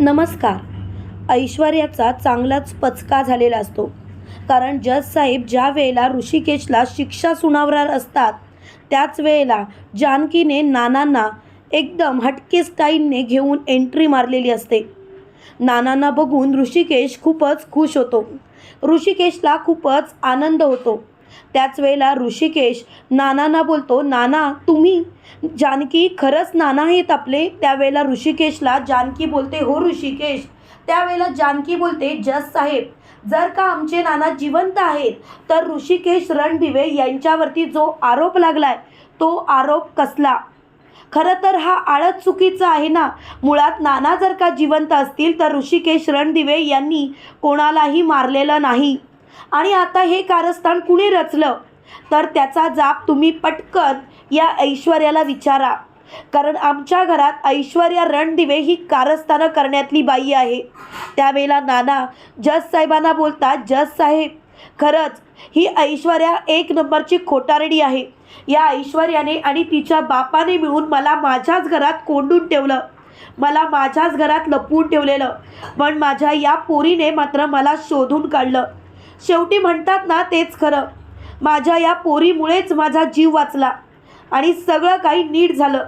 नमस्कार. ऐश्वर्याचा चांगलाच पचका झालेला असतो. कारण जज साहेब ज्या वेळेला ऋषिकेशला शिक्षा सुनावणार असतात त्याच वेळेला जानकीने नानांना एकदम हटके स्टाईलने घेऊन एंट्री मारलेली असते. नानांना बघून ऋषिकेश खूपच खुश होतो. ऋषिकेशला खूपच आनंद होतो. त्याच वेळेला ऋषिकेश नानांना बोलतो नाना तुम्ही जानकी खरंच नाना आहेत आपले? त्यावेळेला ऋषिकेशला जानकी बोलते हो ऋषिकेश. त्यावेळेला जानकी बोलते जस साहेब जर का आमचे नाना जिवंत आहेत तर ऋषिकेश रणदिवे यांच्यावरती जो आरोप लागलाय तो आरोप कसला? खरं तर हा आळत चुकीचा आहे ना? मुळात नाना जर का जिवंत असतील तर ऋषिकेश रणदिवे यांनी कोणालाही मारलेलं नाही. आणि आता हे कारस्थान कुणी रचलं? तर त्याचा जाप तुम्ही पटकन या ऐश्वर्याला विचारा. कारण आमच्या घरात ऐश्वर्या रणदिवे ही कारस्थानं करण्यातली बाई आहे. त्यावेळेला नाना जज साहेबांना बोलतात जज साहेब खरंच ही ऐश्वर्या एक नंबरची खोटारडी आहे. या ऐश्वर्याने आणि तिच्या बापाने मिळून मला माझ्याच घरात कोंडून ठेवलं. मला माझ्याच घरात लपवून ठेवलेलं. पण माझ्या या पोरीने मात्र मला शोधून काढलं. शेवटी म्हणतात ना तेच खरं. माझ्या या पोरीमुळेच माझा जीव वाचला आणि सगळं काही नीट झालं.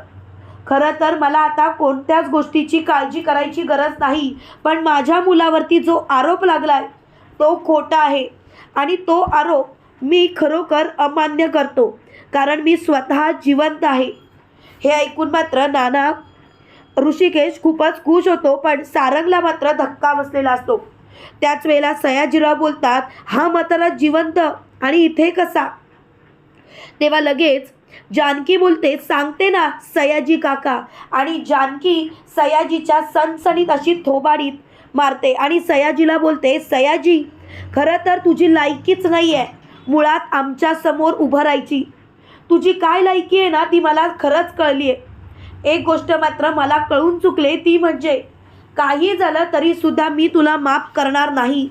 खरं तर मला आता कोणत्याच गोष्टीची काळजी करायची गरज नाही पण माझ्या मुलावरती जो आरोप लागलाय तो खोटा आहे. आणि तो आरोप मी खरोखर अमान्य करतो कारण मी स्वतः जिवंत आहे. हे ऐकून मात्र नाना ऋषिकेश खूपच खुश होतो पण सारंगला मात्र धक्का बसलेला असतो. त्याच वेळेला सयाजीराव बोलतात हा म्हातारा जिवंत आणि इथे कसा? तेव्हा लगेच जानकी बोलते सांगते ना सयाजी काका. आणि जानकी सयाजीच्या सणसणीत अशी थोबाडीत मारते आणि सयाजीला बोलते सयाजी खरं तर तुझी लायकीच नाही आहे मुळात आमच्यासमोर उभं राहायची. तुझी काय लायकी आहे ना ती मला खरंच कळली आहे एक गोष्ट मात्र मला कळून चुकले ती म्हणजे काही झालं तरीसुद्धा मी तुला माफ करणार नाही.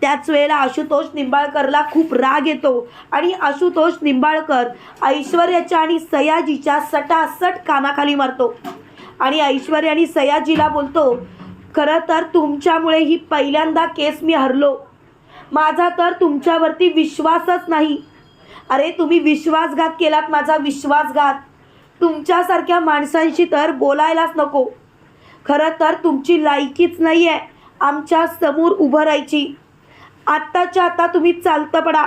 त्याच वेळेला आशुतोष निंबाळकरला खूप राग येतो आणि आशुतोष निंबाळकर ऐश्वर्याच्या आणि सयाजीच्या सटासट कानाखाली मारतो. आणि ऐश्वर्या आणि सयाजीला बोलतो खरं तर तुमच्यामुळे ही पहिल्यांदा केस मी हरलो. माझा तर तुमच्यावरती विश्वासच नाही. अरे तुम्ही विश्वासघात केलात माझा विश्वासघात. तुमच्यासारख्या माणसांशी तर बोलायलाच नको. खरं तर तुमची लायकीच नाही आहे आमच्यासमोर उभं राहायची. आत्ताच्या आता तुम्ही चालतं पडा.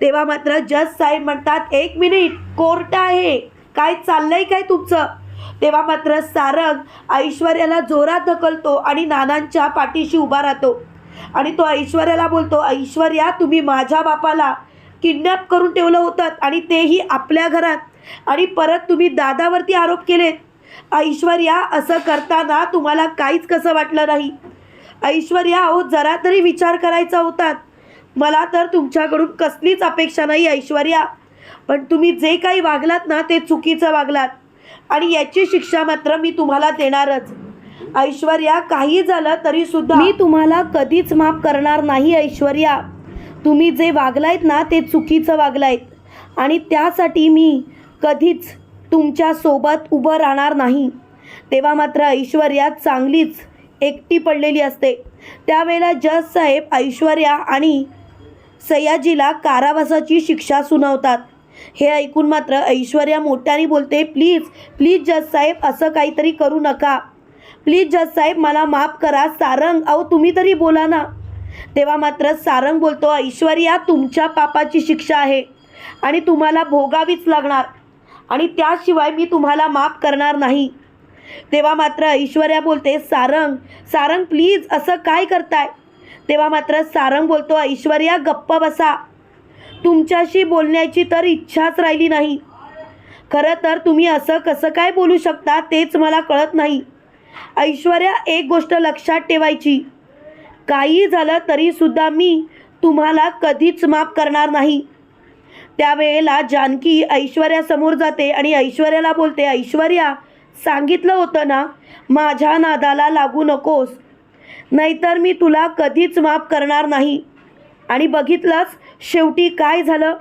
तेव्हा मात्र जज साहेब म्हणतात एक मिनिट कोर्ट आहे. काय चाललंय काय तुमचं? तेव्हा मात्र सारंग ऐश्वर्याला जोरात ढकलतो आणि नानांच्या पाठीशी उभा राहतो. आणि तो ऐश्वर्याला बोलतो ऐश्वर्या तुम्ही माझ्या बापाला किडनॅप करून ठेवलं होतं आणि तेही आपल्या घरात. आणि परत तुम्ही दादावरती आरोप केलेत. ऐश्वर्या असं करताना तुम्हाला काहीच कसं वाटलं नाही. ऐश्वर्या अहो जरा तरी विचार करायचा होतात मला तर तुमच्याकडून कसलीच अपेक्षा नाही ऐश्वर्या. पण तुम्ही जे काही वागलात ना ते चुकीचं वागलात. आणि याची शिक्षा मात्र मी तुम्हाला देणारच. ऐश्वर्या काही झालं तरी सुद्धा मी तुम्हाला कधीच माफ करणार नाही ऐश्वर्या. तुम्ही जे वागलायत ना ते चुकीचं वागलायत. आणि त्यासाठी मी कधीच तुमच्यासोबत उभं राहणार नाही. तेव्हा मात्र ऐश्वर्या चांगलीच एकटी पडलेली असते. त्यावेळेला जज साहेब ऐश्वर्या आणि सयाजीला कारावासाची शिक्षा सुनावतात. हे ऐकून मात्र ऐश्वर्या मोठ्याने बोलते प्लीज प्लीज जज साहेब असं काहीतरी करू नका. प्लीज जज साहेब मला माफ करा सारंग अहो तुम्ही तरी बोला ना. तेव्हा मात्र सारंग बोलतो ऐश्वर्या तुमच्या पापाची शिक्षा आहे आणि तुम्हाला भोगावीच लागणार. आणि त्याशिवाय मी तुम्हाला माफ करणार नाही. तेव्हा मात्र ऐश्वर्या बोलते सारंग सारंग प्लीज असं काय करताय? तेव्हा मात्र सारंग बोलतो ऐश्वर्या गप्प बसा. तुमच्याशी बोलण्याची तर इच्छाच राहिली नाही. खरं तर तुम्ही असं कसं काय बोलू शकता तेच मला कळत नाही. ऐश्वर्या एक गोष्ट लक्षात ठेवायची. काही झालं तरीसुद्धा मी तुम्हाला कधीच माफ करणार नाही. त्यावेळेला जानकी ऐश्वर्यासमोर जाते आणि ऐश्वर्याला बोलते ऐश्वर्या सांगितलं होतं ना माझ्या नादाला लागू नकोस. नाहीतर मी तुला कधीच माफ करणार नाही. आणि बघितलंच शेवटी काय झालं?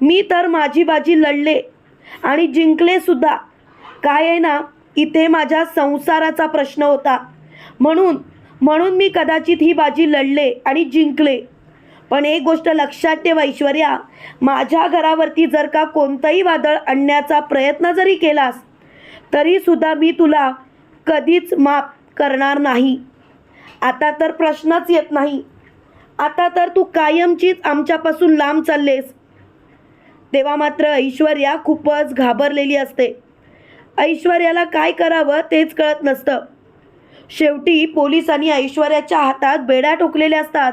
मी तर माझी बाजी लढले आणि जिंकलेसुद्धा काय आहे ना इथे माझ्या संसाराचा प्रश्न होता. म्हणून म्हणून मी कदाचित ही बाजी लढले आणि जिंकले. पण एक गोष्ट लक्षात ठेव ऐश्वर्या माझ्या घरावरती जर का कोणतंही वादळ आणण्याचा प्रयत्न जरी केलास तरीसुद्धा मी तुला कधीच माफ करणार नाही. आता तर प्रश्नच येत नाही. आता तर तू कायमचीच आमच्यापासून लांब चाललेस. तेव्हा मात्र ऐश्वर्या खूपच घाबरलेली असते. ऐश्वर्याला काय करावं तेच कळत नसतं. शेवटी पोलिसांनी ऐश्वर्याच्या हातात बेड्या ठोकलेल्या असतात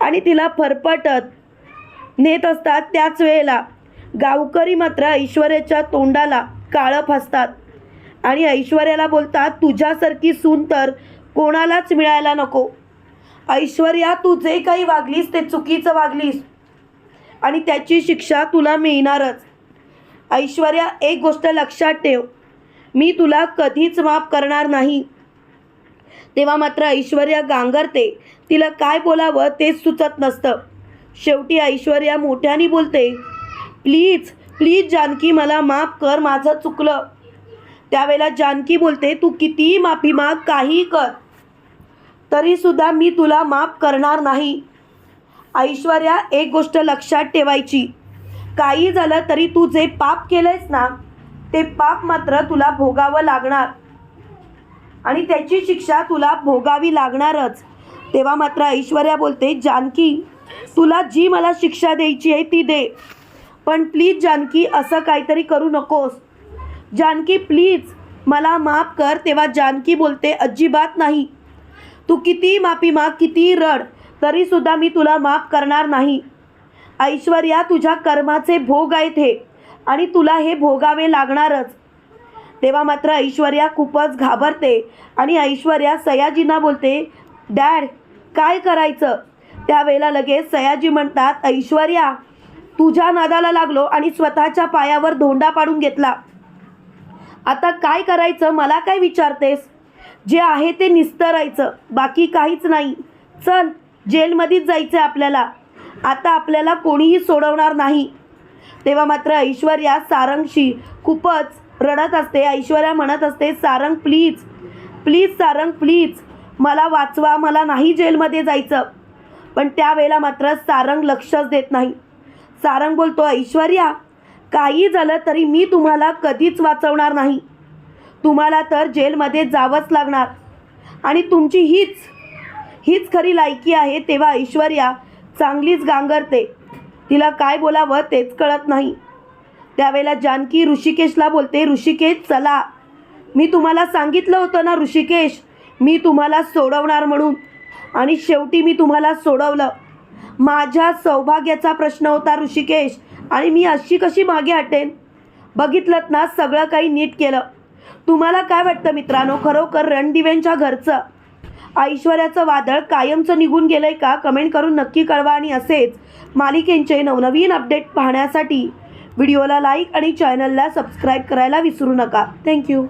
आणि तिला फरफटत नेत असतात त्याच वेळेला. गावकरी मात्र ऐश्वर्याच्या तोंडाला काळं फासतात आणि ऐश्वर्याला बोलतात तुझ्यासारखी सून तर कोणालाच मिळायला नको. ऐश्वर्या तू जे काही वागलीस ते चुकीचं वागलीस आणि त्याची शिक्षा तुला मिळणारच. ऐश्वर्या एक गोष्ट लक्षात ठेव. मी तुला कधीच माफ करणार नाही. तेव्हा मात्र ऐश्वर्या गांगरते. तिला काय बोलावं तेच सुचत नसतं. शेवटी ऐश्वर्या मोठ्याने बोलते प्लीज प्लीज जानकी मला माफ कर माझं चुकलं. त्यावेळेला जानकी बोलते तू कितीही माफी माग काहीही कर. तरीसुद्धा मी तुला माफ करणार नाही. ऐश्वर्या एक गोष्ट लक्षात ठेवायची. काही झालं तरी तू जे पाप केलंयस ना ते पाप मात्र तुला भोगावं लागणार. आणि त्याची शिक्षा तुला भोगावी लागणारच. तेव्हा मात्र ऐश्वर्या बोलते जानकी तुला जी मला शिक्षा द्यायची आहे ती दे. पण प्लीज जानकी असं काहीतरी करू नकोस. जानकी प्लीज मला माफ कर. तेव्हा जानकी बोलते अजिबात नाही. तू कितीही माफी माग कितीही रड तरीसुद्धा मी तुला माफ करणार नाही. ऐश्वर्या तुझ्या कर्माचे भोग आहेत हे आणि तुला हे भोगावे लागणारच. तेव्हा मात्र ऐश्वर्या खूपच घाबरते आणि ऐश्वर्या सयाजींना बोलते डॅड काय करायचं? त्यावेळेला लगेच सयाजी म्हणतात ऐश्वर्या तुझ्या नादाला लागलो आणि स्वतःच्या पायावर धोंडा पाडून घेतला. आता काय करायचं मला काय विचारतेस? जे आहे ते निस्तरायचं बाकी काहीच नाही. चल जेलमध्येच जायचं आहे आपल्याला. आता आपल्याला कोणीही सोडवणार नाही. तेव्हा मात्र ऐश्वर्या सारंगशी खूपच रडत असते. ऐश्वर्या म्हणत असते Sarang please please Sarang please मला वाचवा मला नाही जेलमध्ये जायचं. पण त्यावेळेला मात्र सारंग लक्षच देत नाही. सारंग बोलतो ऐश्वर्या काही झालं तरी मी तुम्हाला कधीच वाचवणार नाही. तुम्हाला तर जेलमध्ये जावंच लागणार. आणि तुमची हीच हीच खरी लायकी आहे. तेव्हा ऐश्वर्या चांगलीच गांगरते. तिला काय बोलावं तेच कळत नाही. त्यावेळेला जानकी ऋषिकेशला बोलते ऋषिकेश चला. मी तुम्हाला सांगितलं होतं ना ऋषिकेश? मी तुम्हाला सोडवणार म्हणून. आणि शेवटी मी तुम्हाला सोडवलं. माझ्या सौभाग्याचा प्रश्न होता ऋषिकेश. आणि मी अशी कशी मागे हटेन? बघितलं ना सगळं काही नीट केलं. तुम्हाला काय वाटतं मित्रांनो? खरोखर रणदिव्यांच्या घरचं ऐश्वर्याचं वादळ कायमचं निघून गेलंय का? कमेंट करून नक्की कळवा आणि असेच मालिकेंचे नवनवीन अपडेट पाहण्यासाठी. व्हिडिओला लाईक आणि चॅनलला सबस्क्राईब करायला विसरू नका. थँक्यू